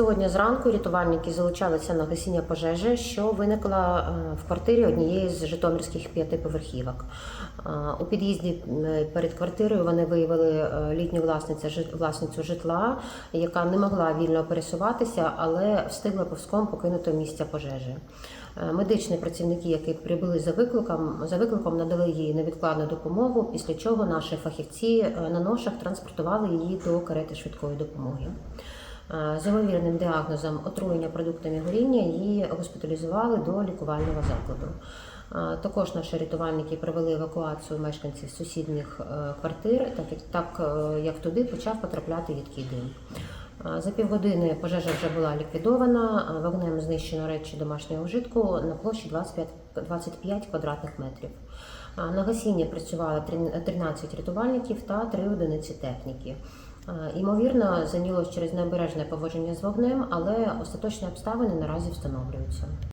Сьогодні зранку рятувальники залучалися на гасіння пожежі, що виникла е, в квартирі однієї з житомирських п'ятиповерхівок. Е, У під'їзді перед квартирою вони виявили е, літню власницю, житла, яка не могла вільно пересуватися, але встигла повзком покинути місця пожежі. Е, Медичні працівники, які прибули за викликом, за викликом надали їй невідкладну допомогу, після чого наші фахівці е, на ношах транспортували її до карети швидкої допомоги. Е, З діагнозом отруєння продуктами горіння її госпіталізували до лікувального закладу. Також наші рятувальники провели евакуацію мешканців сусідніх е, квартир, так е, як туди почав потрапляти їдкий дим. За півгодини пожежа вже була ліквідована, вогнем знищено речі домашнього вжитку на площі 25, 25 квадратних метрів. На гасінні працювали 13 рятувальників та 3 одиниці техніки. Е, Ймовірно, зайнялось через необережне поводження з вогнем, але остаточні обставини наразі встановлюються.